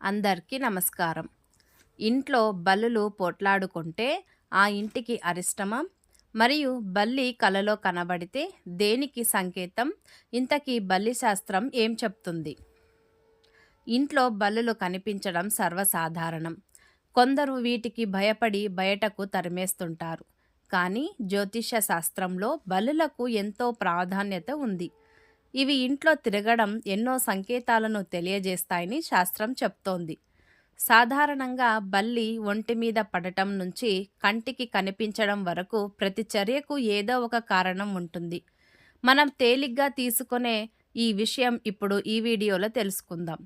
అందరికీ నమస్కారం. ఇంట్లో బల్లులు పోట్లాడుకుంటే ఆ ఇంటికి అరిష్టమం? మరియు బల్లి కలలో కనబడితే దేనికి సంకేతం? ఇంతకీ బల్లి శాస్త్రం ఏం చెప్తుంది? ఇంట్లో బల్లులు కనిపించడం సర్వసాధారణం. కొందరు వీటికి భయపడి బయటకు తరిమేస్తుంటారు. కానీ జ్యోతిష శాస్త్రంలో బలులకు ఎంతో ప్రాధాన్యత ఉంది. ఇవి ఇంట్లో తిరగడం ఎన్నో సంకేతాలను తెలియజేస్తాయని శాస్త్రం చెప్తోంది. సాధారణంగా బల్లి ఒంటి మీద పడటం నుంచి కంటికి కనిపించడం వరకు ప్రతి చర్యకు ఏదో ఒక కారణం ఉంటుంది. మనం తేలిగ్గా తీసుకునే ఈ విషయం ఇప్పుడు ఈ వీడియోలో తెలుసుకుందాం.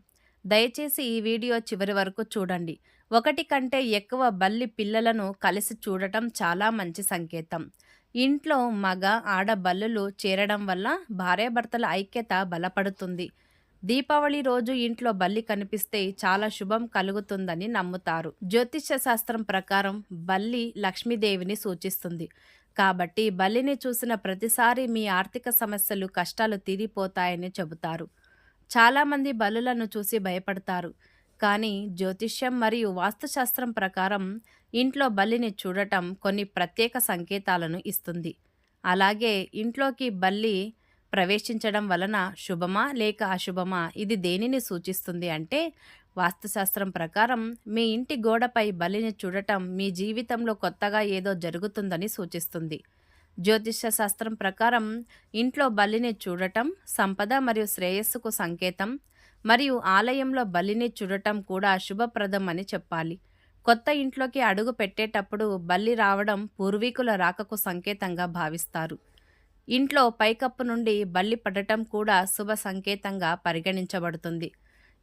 దయచేసి ఈ వీడియో చివరి వరకు చూడండి. ఒకటి కంటే ఎక్కువ బల్లి పిల్లలను కలిసి చూడటం చాలా మంచి సంకేతం. ఇంట్లో మగ ఆడ బల్లులు చేరడం వల్ల భార్యాభర్తల ఐక్యత బలపడుతుంది. దీపావళి రోజు ఇంట్లో బల్లి కనిపిస్తే చాలా శుభం కలుగుతుందని నమ్ముతారు. జ్యోతిష్య శాస్త్రం ప్రకారం బల్లి లక్ష్మీదేవిని సూచిస్తుంది. కాబట్టి బల్లిని చూసిన ప్రతిసారి మీ ఆర్థిక సమస్యలు కష్టాలు తీరిపోతాయని చెబుతారు. చాలామంది బల్లులను చూసి భయపడతారు. కానీ జ్యోతిష్యం మరియు వాస్తుశాస్త్రం ప్రకారం ఇంట్లో బల్లిని చూడటం కొన్ని ప్రత్యేక సంకేతాలను ఇస్తుంది. అలాగే ఇంట్లోకి బల్లి ప్రవేశించడం వలన శుభమా లేక అశుభమా ఇది దేనిని సూచిస్తుంది అంటే వాస్తుశాస్త్రం ప్రకారం మీ ఇంటి గోడపై బలిని చూడటం మీ జీవితంలో కొత్తగా ఏదో జరుగుతుందని సూచిస్తుంది. జ్యోతిష్య శాస్త్రం ప్రకారం ఇంట్లో బలిని చూడటం సంపద మరియు శ్రేయస్సుకు సంకేతం మరియు ఆలయంలో బలిని చూడటం కూడా శుభప్రదం అని చెప్పాలి. కొత్త ఇంట్లోకి అడుగు పెట్టేటప్పుడు బల్లి రావడం పూర్వీకుల రాకకు సంకేతంగా భావిస్తారు. ఇంట్లో పైకప్పు నుండి బల్లి పడటం కూడా శుభ సంకేతంగా పరిగణించబడుతుంది.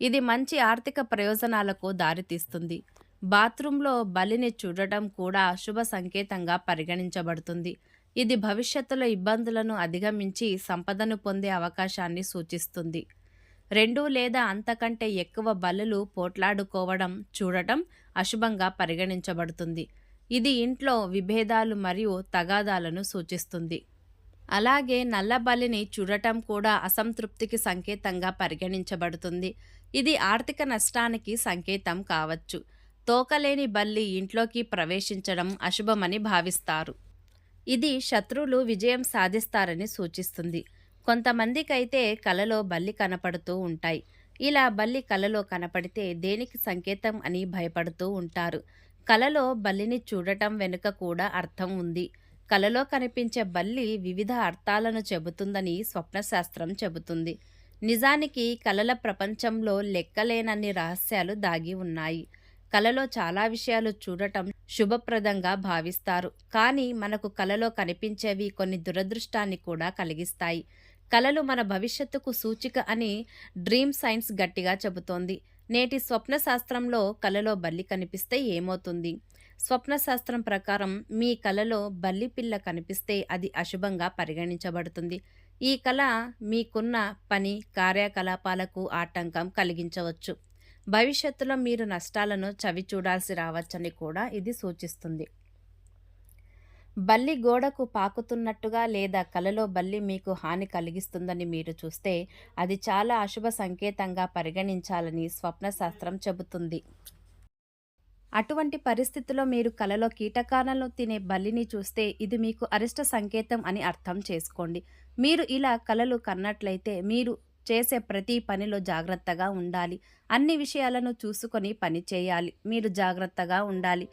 ఇది మంచి ఆర్థిక ప్రయోజనాలకు దారితీస్తుంది. బాత్రూంలో బలిని చూడటం కూడా శుభ సంకేతంగా పరిగణించబడుతుంది. ఇది భవిష్యత్తులో ఇబ్బందులను అధిగమించి సంపదను పొందే అవకాశాన్ని సూచిస్తుంది. రెండు లేదా అంతకంటే ఎక్కువ బలులు పోట్లాడుకోవడం చూడటం అశుభంగా పరిగణించబడుతుంది. ఇది ఇంట్లో విభేదాలు మరియు తగాదాలను సూచిస్తుంది. అలాగే నల్ల బలిని చూడటం కూడా అసంతృప్తికి సంకేతంగా పరిగణించబడుతుంది. ఇది ఆర్థిక నష్టానికి సంకేతం కావచ్చు. తోకలేని బల్లి ఇంట్లోకి ప్రవేశించడం అశుభమని భావిస్తారు. ఇది శత్రువులు విజయం సాధిస్తారని సూచిస్తుంది. కొంతమందికైతే కలలో బల్లి కనపడుతూ ఉంటాయి. ఇలా బల్లి కలలో కనపడితే దేనికి సంకేతం అని భయపడుతూ ఉంటారు. కలలో బల్లిని చూడటం వెనుక కూడా అర్థం ఉంది. కలలో కనిపించే బల్లి వివిధ అర్థాలను చెబుతుందని స్వప్నశాస్త్రం చెబుతుంది. నిజానికి కలల ప్రపంచంలో లెక్కలేనన్ని రహస్యాలు దాగి ఉన్నాయి. కలలో చాలా విషయాలు చూడటం శుభప్రదంగా భావిస్తారు. కానీ మనకు కలలో కనిపించేవి కొన్ని దురదృష్టాన్ని కూడా కలిగిస్తాయి. కలలు మన భవిష్యత్తుకు సూచిక అని డ్రీమ్ సైన్స్ గట్టిగా చెబుతోంది. నేటి స్వప్న శాస్త్రంలో కలలో బల్లి కనిపిస్తే ఏమవుతుంది? స్వప్న శాస్త్రం ప్రకారం మీ కలలో బల్లి పిల్ల కనిపిస్తే అది అశుభంగా పరిగణించబడుతుంది. ఈ కళ మీకున్న పని కార్యకలాపాలకు ఆటంకం కలిగించవచ్చు. భవిష్యత్తులో మీరు నష్టాలను చవి చూడాల్సి రావచ్చని కూడా ఇది సూచిస్తుంది. బల్లి గోడకు పాకుతున్నట్టుగా లేదా కలలో బల్లి మీకు హాని కలిగిస్తుందని మీరు చూస్తే అది చాలా అశుభ సంకేతంగా పరిగణించాలని స్వప్నశాస్త్రం చెబుతుంది. అటువంటి పరిస్థితిలో మీరు కలలో కీటకాలను తినే బల్లిని చూస్తే ఇది మీకు అరిష్ట సంకేతం అని అర్థం చేసుకోండి. మీరు ఇలా కలలు కన్నట్లయితే మీరు చేసే ప్రతి పనిలో జాగ్రత్తగా ఉండాలి. అన్ని విషయాలను చూసుకొని పని చేయాలి. మీరు జాగ్రత్తగా ఉండాలి.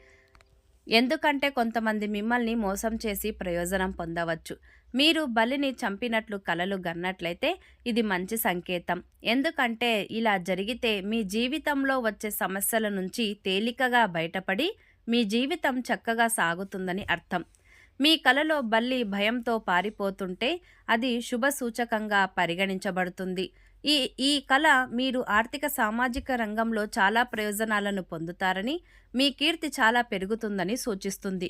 ఎందుకంటే కొంతమంది మిమ్మల్ని మోసం చేసి ప్రయోజనం పొందవచ్చు. మీరు బలిని చంపినట్లు కలలు గన్నట్లయితే ఇది మంచి సంకేతం. ఎందుకంటే ఇలా జరిగితే మీ జీవితంలో వచ్చే సమస్యల నుంచి తేలికగా బయటపడి మీ జీవితం చక్కగా సాగుతుందని అర్థం. మీ కలలో బల్లి భయంతో పారిపోతుంటే అది శుభ సూచకంగా పరిగణించబడుతుంది. ఈ ఈ కళ మీరు ఆర్థిక సామాజిక రంగంలో చాలా ప్రయోజనాలను పొందుతారని మీ కీర్తి చాలా పెరుగుతుందని సూచిస్తుంది.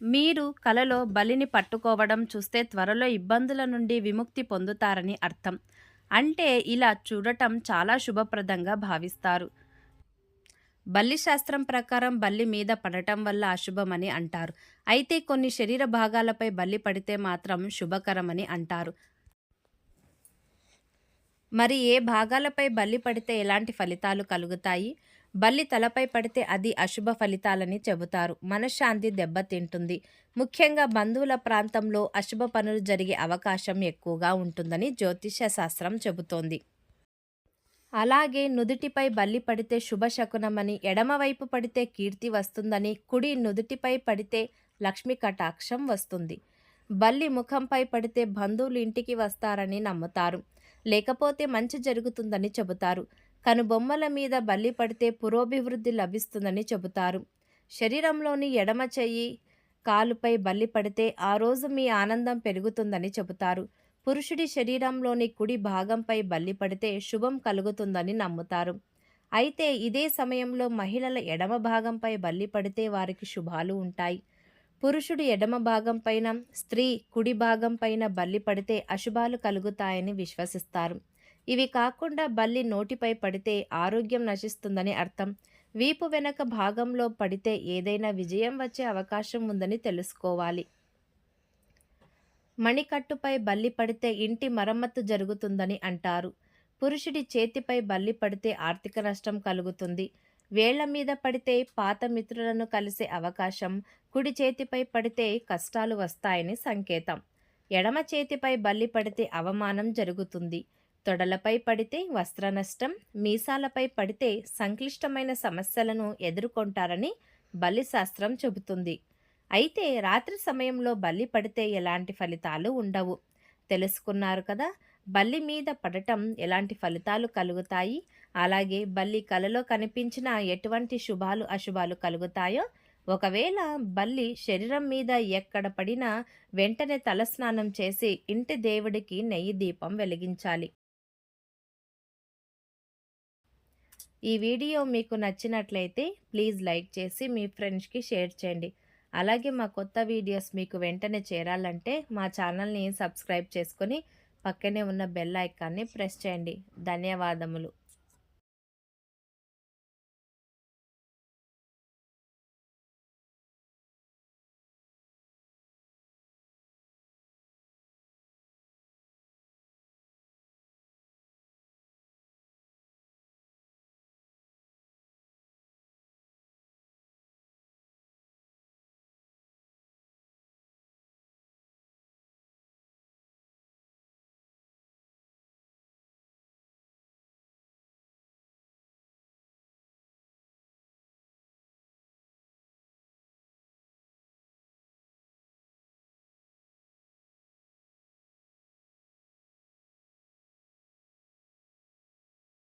మీరు కలలో బలిని పట్టుకోవడం చూస్తే త్వరలో ఇబ్బందుల నుండి విముక్తి పొందుతారని అర్థం. అంటే ఇలా చూడటం చాలా శుభప్రదంగా భావిస్తారు. బల్లి శాస్త్రం ప్రకారం బల్లి మీద పడటం వల్ల అశుభమని అంటారు. అయితే కొన్ని శరీర భాగాలపై బల్లి పడితే మాత్రం శుభకరమని అంటారు. మరి ఏ భాగాలపై బల్లి పడితే ఎలాంటి ఫలితాలు కలుగుతాయి? బల్లి తలపై పడితే అది అశుభ ఫలితాలని చెబుతారు. మనశ్శాంతి దెబ్బతింటుంది. ముఖ్యంగా బంధువుల ప్రాంతంలో అశుభ పనులు జరిగే అవకాశం ఎక్కువగా ఉంటుందని జ్యోతిష్య శాస్త్రం చెబుతోంది. అలాగే నుదుటిపై బల్లి పడితే శుభశకునమని ఎడమవైపు పడితే కీర్తి వస్తుందని కుడి నుదుటిపై పడితే లక్ష్మి కటాక్షం వస్తుంది. బల్లి ముఖంపై పడితే బంధువులు ఇంటికి వస్తారని నమ్ముతారు. లేకపోతే మంచి జరుగుతుందని చెబుతారు. కనుబొమ్మల మీద బల్లి పడితే పురోభివృద్ధి లభిస్తుందని చెబుతారు. శరీరంలోని ఎడమ చెయ్యి కాలుపై బల్లి పడితే ఆ రోజు మీ ఆనందం పెరుగుతుందని చెబుతారు. పురుషుడి శరీరంలోని కుడి భాగంపై బల్లి పడితే శుభం కలుగుతుందని నమ్ముతారు. అయితే ఇదే సమయంలో మహిళల ఎడమ భాగంపై బల్లి పడితే వారికి శుభాలు ఉంటాయి. పురుషుడు ఎడమ భాగం పైన స్త్రీ కుడి భాగం పైన బల్లి పడితే అశుభాలు కలుగుతాయని విశ్వసిస్తారు. ఇవి కాకుండా బల్లి నోటిపై పడితే ఆరోగ్యం నశిస్తుందని అర్థం. వీపు వెనక భాగంలో పడితే ఏదైనా విజయం వచ్చే అవకాశం ఉందని తెలుసుకోవాలి. మణికట్టుపై బల్లి పడితే ఇంటి మరమ్మత్తు జరుగుతుందని అంటారు. పురుషుడి చేతిపై బల్లి పడితే ఆర్థిక నష్టం కలుగుతుంది. వేళ్ళ మీద పడితే పాత మిత్రులను కలిసే అవకాశం కుడి చేతిపై పడితే కష్టాలు వస్తాయని సంకేతం. ఎడమ చేతిపై బల్లి పడితే అవమానం జరుగుతుంది. తొడలపై పడితే వస్త్ర నష్టం మీసాలపై పడితే సంక్లిష్టమైన సమస్యలను ఎదుర్కొంటారని బలిశాస్త్రం చెబుతుంది. అయితే రాత్రి సమయంలో బల్లి పడితే ఎలాంటి ఫలితాలు ఉండవు. తెలుసుకున్నారు కదా బల్లి మీద పడటం ఎలాంటి ఫలితాలు కలుగుతాయి? అలాగే బల్లి కలలో కనిపించిన ఎటువంటి శుభాలు అశుభాలు కలుగుతాయో? ఒకవేళ బల్లి శరీరం మీద ఎక్కడ పడినా వెంటనే తలస్నానం చేసి ఇంటి దేవుడికి నెయ్యి దీపం వెలిగించాలి. ఈ వీడియో మీకు నచ్చినట్లయితే ప్లీజ్ లైక్ చేసి మీ ఫ్రెండ్స్కి షేర్ చేయండి. అలాగే మా కొత్త వీడియోస్ మీకు వెంటనే చేరాలంటే మా ఛానల్ని సబ్స్క్రైబ్ చేసుకొని పక్కనే ఉన్న బెల్ ఐకాన్ని ప్రెస్ చేయండి. ధన్యవాదములు.